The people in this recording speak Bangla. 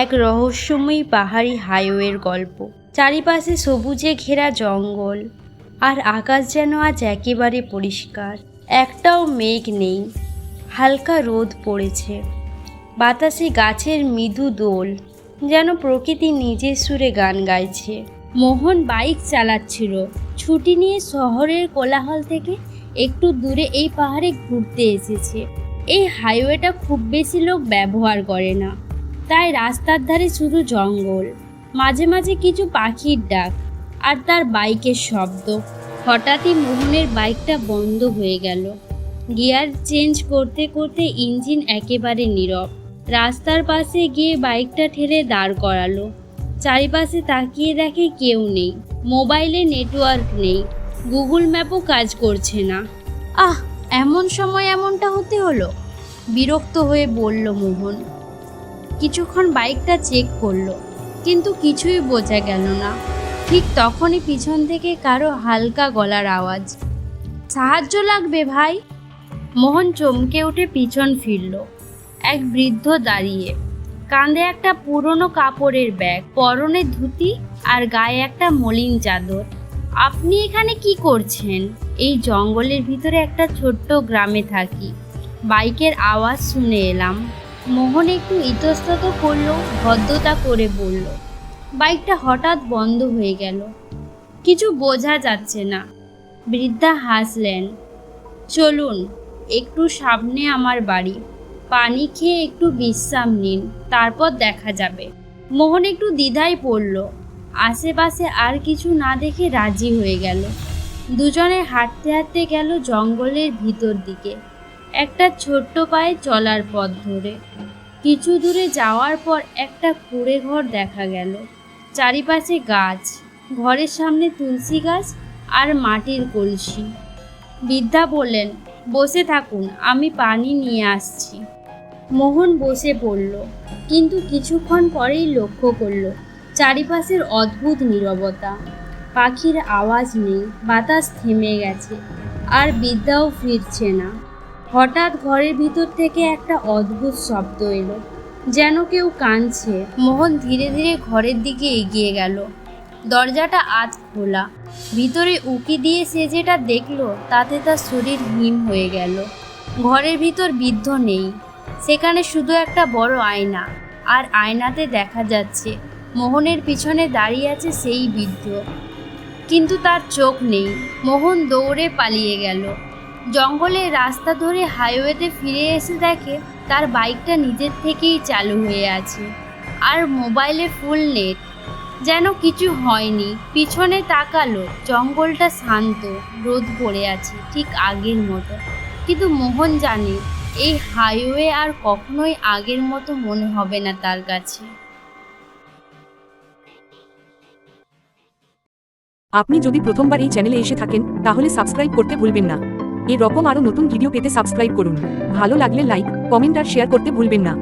এক রহস্যময়ী পাহাড়ি হাইওয়ের গল্প। চারিপাশে সবুজে ঘেরা জঙ্গল, আর আকাশ যেন আজ একেবারে পরিষ্কার। একটাও মেঘ নেই, হালকা রোদ পড়েছে। বাতাসে গাছের মৃদু দোল, যেন প্রকৃতি নিজের সুরে গান গাইছে। মোহন বাইক চালাচ্ছিল, ছুটি নিয়ে শহরের কোলাহল থেকে একটু দূরে এই পাহাড়ে ঘুরতে এসেছে। এই হাইওয়েটা খুব বেশি লোক ব্যবহার করে না। তাই রাস্তার ধারে শুধু জঙ্গল, মাঝে মাঝে কিছু পাখির ডাক আর তার বাইকের শব্দ। হঠাৎই মোহনের বাইকটা বন্ধ হয়ে গেল। গিয়ার চেঞ্জ করতে করতে ইঞ্জিন একেবারে নীরব। রাস্তার পাশে গিয়ে বাইকটা ঠেলে দাঁড় করালো। চারিপাশে তাকিয়ে দেখে কেউ নেই, মোবাইলে নেটওয়ার্ক নেই, গুগল ম্যাপও কাজ করছে না। আহ, এমন সময় এমনটা হতে হলো? বিরক্ত হয়ে বলল মোহন। কিছুক্ষণ বাইকটা চেক করল, কিন্তু কিছুই বোঝা গেল না। ঠিক তখনই পিছন থেকে কারও হালকা গলার আওয়াজ, সাহায্য লাগবে ভাই? মোহন চমকে উঠে পিছন ফিরল, এক বৃদ্ধ দাঁড়িয়ে। কাঁধে একটা পুরনো কাপড়ের ব্যাগ, পরনে ধুতি আর গায়ে একটা মলিন চাদর। আপনি এখানে কি করছেন? এই জঙ্গলের ভিতরে একটা ছোট্ট গ্রামে থাকি। বাইকের আওয়াজ শুনে এলাম। মোহন একটু ইতস্তত করল, ভদ্রতা করে বলল, বাইকটা হঠাৎ বন্ধ হয়ে গেল। কিছু বোঝা যাচ্ছে না। বৃদ্ধা হাসলেন, চলুন, একটু সামনে আমার বাড়ি। পানি খেয়ে একটু বিশ্রাম নিন, তারপর দেখা যাবে। মোহন একটু দ্বিধায় পড়ল। আশেপাশে আর কিছু না দেখে রাজি হয়ে গেল। দুজনে হাঁটতে হাঁটতে গেল জঙ্গলের ভিতর দিকে। একটা ছোট্ট পায়ে চলার পথ ধরে। কিছু দূরে যাওয়ার পর একটা কুড়ে ঘর দেখা গেল। চারিপাশে গাছ, ঘরের সামনে তুলসী গাছ আর মাটির কলসি। বৃদ্ধা বললেন, বসে থাকুন, আমি পানি নিয়ে আসছি। মোহন বসে পড়ল, কিন্তু কিছুক্ষণ পরেই লক্ষ্য করল, চারিপাশের অদ্ভুত নীরবতা। পাখির আওয়াজ নেই, বাতাস থেমে গেছে, আর বিদ্যাও ফিরছে না। হঠাৎ ঘরের ভিতর থেকে একটা অদ্ভুত শব্দ এলো, যেন কেউ কাঁদছে। মোহন ধীরে ধীরে ঘরের দিকে এগিয়ে গেল। দরজাটা আজ খোলা। ভিতরে উকি দিয়ে সে যেটা দেখল, তাতে তার শরীর হিম হয়ে গেল। ঘরের ভিতর বৃদ্ধ নেই। সেখানে শুধু একটা বড় আয়না, আর আয়নাতে দেখা যাচ্ছে, মোহনের পিছনে দাঁড়িয়ে আছে সেই বৃদ্ধ। কিন্তু তার চোখ নেই। মোহন দৌড়ে পালিয়ে গেল। জঙ্গলের রাস্তা ধরে হাইওয়েতে ফিরে এসে দেখে তার বাইকটা নিজের থেকেই চালু হয়ে আছে আর মোবাইলে ফুল নেট। যেন কিছু হয়নি। পিছনে তাকালো, জঙ্গলটা শান্ত, রোদ পড়ে আছে, ঠিক আগের মতো। কিন্তু মোহন জানে, এই হাইওয়ে আর কখনোই আগের মতো মনে হবে না তার কাছে। আপনি যদি প্রথমবার এই চ্যানেলে এসে থাকেন, তাহলে সাবস্ক্রাইব করতে ভুলবেন না। এরকম আরও নতুন ভিডিও পেতে সাবস্ক্রাইব করুন। ভালো লাগলে লাইক কমেন্ট আর শেয়ার করতে ভুলবেন না।